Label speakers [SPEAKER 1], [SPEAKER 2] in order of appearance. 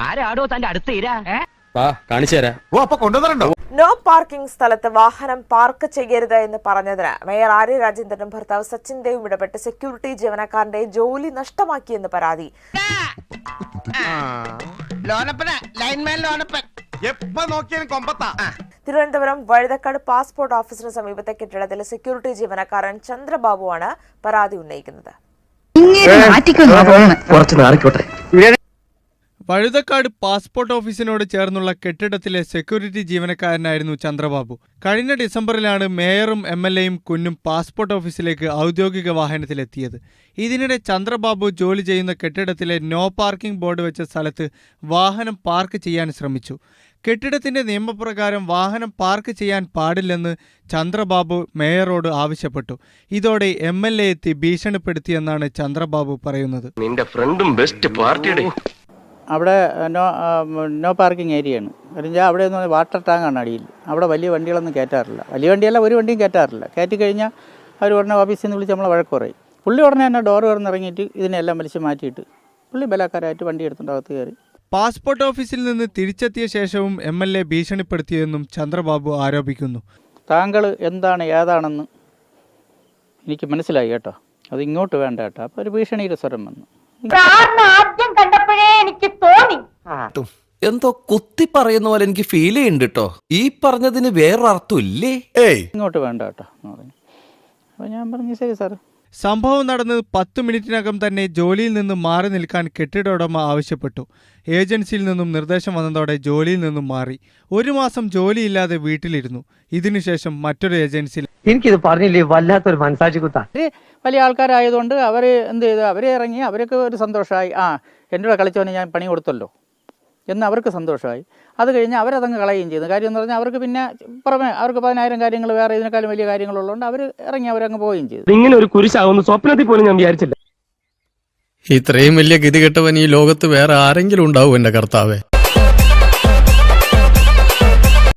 [SPEAKER 1] ആരാടോ തന്റെ അടുത്ത് ഇരാ?
[SPEAKER 2] കാണിച്ചു തരാം.
[SPEAKER 3] ഓ അപ്പൊ കൊണ്ടുവന്നിട്ടുണ്ടോ?
[SPEAKER 4] നോ പാർക്കിംഗ് സ്ഥലത്ത് വാഹനം പാർക്ക് ചെയ്യരുത് എന്ന് പറഞ്ഞതിന് മേയർ ആര്യ രാജേന്ദ്രനും ഭർത്താവ് സച്ചിൻ ദേവും ഇടപെട്ട് സെക്യൂരിറ്റി ജീവനക്കാരന്റെ ജോലി നഷ്ടമാക്കിയെന്ന് പരാതി.
[SPEAKER 5] ലോനപ്പന ലൈൻമാൻ ലോനപ്പൻ.
[SPEAKER 3] എപ്പ നോക്കിയാലും കൊമ്പത്താ.
[SPEAKER 4] തിരുവനന്തപുരം വഴുതക്കാട് പാസ്പോർട്ട് ഓഫീസിന് സമീപത്തെ കെട്ടിടത്തിലെ സെക്യൂരിറ്റി ജീവനക്കാരൻ ചന്ദ്രബാബുവാണ് പരാതി ഉന്നയിക്കുന്നത്.
[SPEAKER 6] കുറച്ച് നാറിക്കോട്ടെ
[SPEAKER 7] വഴുതക്കാട് പാസ്പോർട്ട് ഓഫീസിനോട് ചേർന്നുള്ള കെട്ടിടത്തിലെ സെക്യൂരിറ്റി ജീവനക്കാരനായിരുന്നു ചന്ദ്രബാബു. കഴിഞ്ഞ ഡിസംബറിലാണ് മേയറും എം എൽ എയും കുഞ്ഞും പാസ്പോർട്ട് ഓഫീസിലേക്ക് ഔദ്യോഗിക വാഹനത്തിലെത്തിയത്. ഇതിനിടെ ചന്ദ്രബാബു ജോലി ചെയ്യുന്ന കെട്ടിടത്തിലെ നോ പാർക്കിംഗ് ബോർഡ് വെച്ച സ്ഥലത്ത് വാഹനം പാർക്ക് ചെയ്യാൻ ശ്രമിച്ചു. കെട്ടിടത്തിന്റെ നിയമപ്രകാരം വാഹനം പാർക്ക് ചെയ്യാൻ പാടില്ലെന്ന് ചന്ദ്രബാബു മേയറോട് ആവശ്യപ്പെട്ടു. ഇതോടെ എം എൽ എ എത്തി ഭീഷണിപ്പെടുത്തിയെന്നാണ് ചന്ദ്രബാബു പറയുന്നത്.
[SPEAKER 6] നിന്റെ ഫ്രണ്ടും ബെസ്റ്റ് പാർട്ടിയുടെ
[SPEAKER 8] അവിടെ നോ നോ പാർക്കിംഗ് ഏരിയയാണ്. കാരണം അവിടെ എന്ന് പറഞ്ഞാൽ വാട്ടർ ടാങ്കാണ് അടിയിൽ. അവിടെ വലിയ വണ്ടികളൊന്നും കയറ്റാറില്ല. വലിയ വണ്ടിയല്ല ഒരു വണ്ടിയും കയറ്റാറില്ല. കയറ്റി കഴിഞ്ഞാൽ അവർ ഉടനെ ഓഫീസിൽ നിന്ന് വിളിച്ച് നമ്മളെ വഴക്ക് പറയും. പുള്ളി ഉടനെ തന്നെ ഡോർ തുറന്നിറങ്ങിയിട്ട് ഇതിനെല്ലാം വലിച്ച് മാറ്റിയിട്ട് പുള്ളി ബലാക്കാരായിട്ട് വണ്ടി എടുത്തുകൊണ്ട് അകത്ത് കയറി.
[SPEAKER 7] പാസ്പോർട്ട് ഓഫീസിൽ നിന്ന് തിരിച്ചെത്തിയ ശേഷവും എം എൽ എ ഭീഷണിപ്പെടുത്തിയെന്നും ചന്ദ്രബാബു ആരോപിക്കുന്നു.
[SPEAKER 8] താങ്കൾ എന്താണ് ഏതാണെന്ന് എനിക്ക് മനസ്സിലായി കേട്ടോ. അത് ഇങ്ങോട്ട് വേണ്ട കേട്ടോ. അപ്പോൾ ഒരു ഭീഷണിയുടെ സ്വരം വന്നു.
[SPEAKER 9] ആദ്യം കണ്ടപ്പോഴേ എനിക്ക് തോന്നി.
[SPEAKER 6] എന്തോ കുത്തി പറയുന്ന പോലെ എനിക്ക് ഫീൽ ചെയ്യുന്നുണ്ട് കേട്ടോ ഈ പറഞ്ഞതിന് വേറെ ഇല്ലേ?
[SPEAKER 3] ഏയ്.
[SPEAKER 8] ഇങ്ങോട്ട് വേണ്ട കേട്ടോ എന്ന് പറഞ്ഞു. അപ്പോൾ ഞാൻ പറഞ്ഞു ശരി സാർ
[SPEAKER 7] സംഭവം നടന്ന് പത്ത് മിനിറ്റിനകം തന്നെ ജോലിയിൽ നിന്ന് മാറി നിൽക്കാൻ കെട്ടിട ഉടമ ആവശ്യപ്പെട്ടു. ഏജൻസിയിൽ നിന്നും നിർദ്ദേശം വന്നതോടെ ജോലിയിൽ നിന്നും മാറി. ഒരു മാസം ജോലിയില്ലാതെ വീട്ടിലിരുന്നു. ഇതിനുശേഷം മറ്റൊരു ഏജൻസിയിൽ
[SPEAKER 1] എനിക്കിത് പറഞ്ഞില്ലേ? വല്ലാത്തൊരു മനസാജി കുത്താ
[SPEAKER 8] വലിയ ആൾക്കാരായതുകൊണ്ട് അവർ എന്ത് ചെയ്തു? അവരെ ഇറങ്ങി അവരൊക്കെ ഒരു സന്തോഷമായി. ആ എന്റെ കൂടെ കളിച്ചവന് ഞാൻ പണി കൊടുത്തല്ലോ എന്ന് അവർക്ക് സന്തോഷമായി. അത് കഴിഞ്ഞ് അവരതങ്ങ് കളയുകയും ചെയ്തു. കാര്യം എന്ന് പറഞ്ഞാൽ അവർക്ക് പിന്നെ പുറമെ അവർക്ക് പതിനായിരം കാര്യങ്ങൾ വേറെ ഇതിനേക്കാളും വലിയ കാര്യങ്ങളുള്ളതുകൊണ്ട് അവർ ഇറങ്ങി അവരങ്ങ് പോവുകയും ചെയ്തു.
[SPEAKER 1] ഇങ്ങനെ ഒരു കുരിശാവുന്ന സ്വപ്നത്തിൽ പോലും ഞാൻ വിചാരിച്ചില്ല.
[SPEAKER 10] ഇത്രയും വലിയ ഗതികെട്ടവൻ ഈ ലോകത്ത് വേറെ ആരെങ്കിലും ഉണ്ടാവും എന്റെ കർത്താവേ.